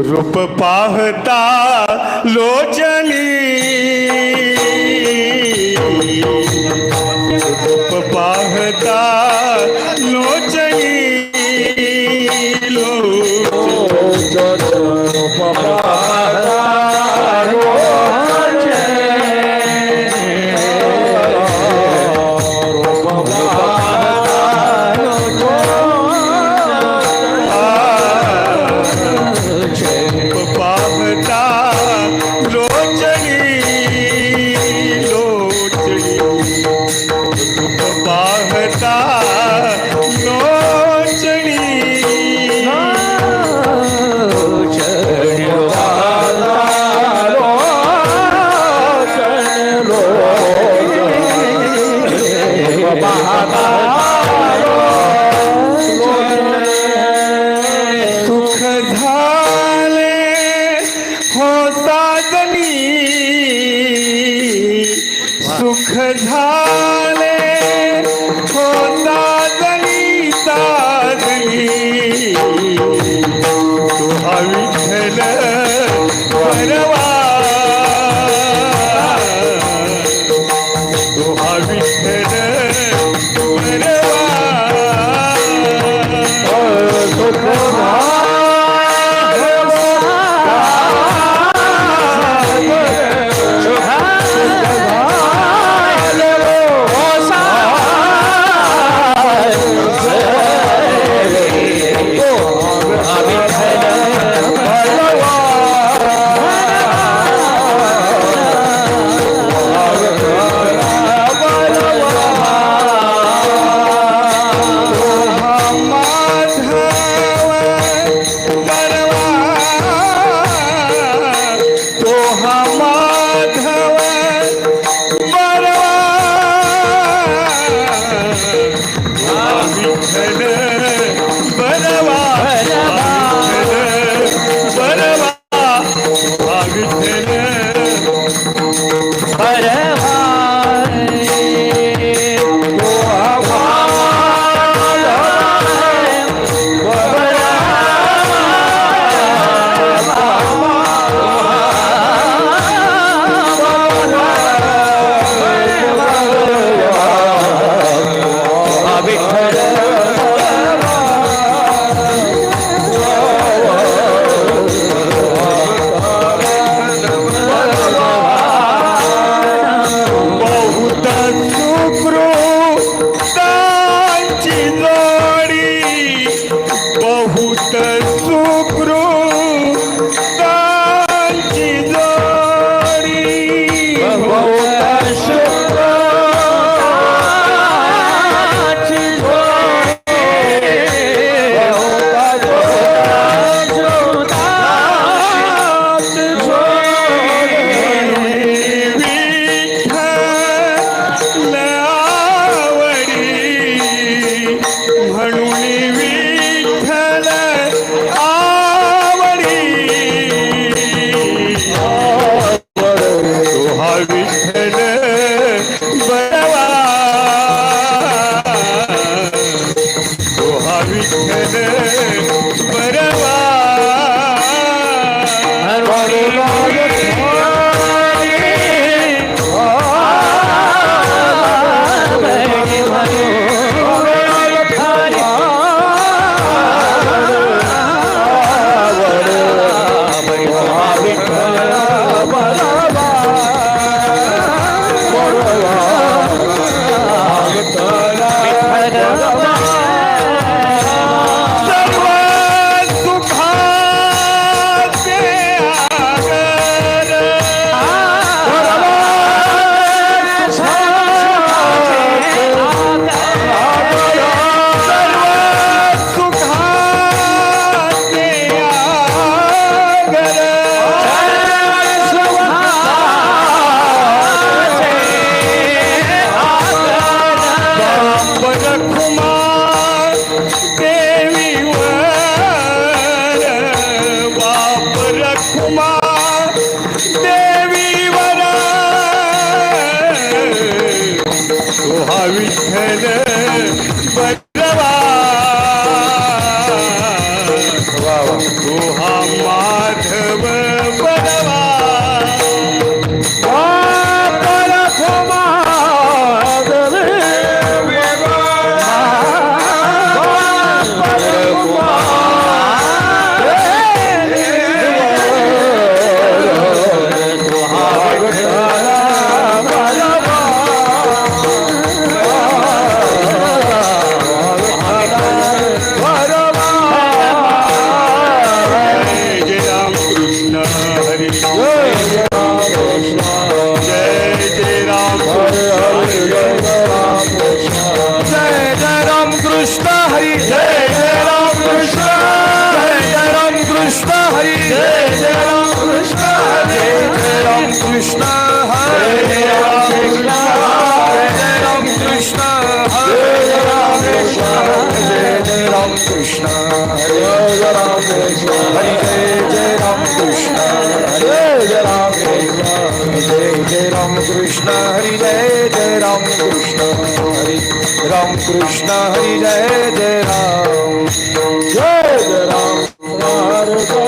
રૂપ પાહતા લોચની झाले होता दलिता दली हा Krishna Hare Ram Krishna Hare Ram Krishna Hare Ram Krishna Hare Ram Krishna Hare Ram Krishna Hare Ram Krishna Hare Ram Krishna Hare Ram Krishna Hare Ram Krishna Hare Ram Krishna Hare Ram Krishna, Jai Ram Krishna, Hare Ram Krishna Hare Ram Krishna Hare Ram Krishna Hare Ram Krishna Hare Ram Krishna Hare Ram Krishna Hare Ram Krishna Hare Ram Krishna Hare Ram Krishna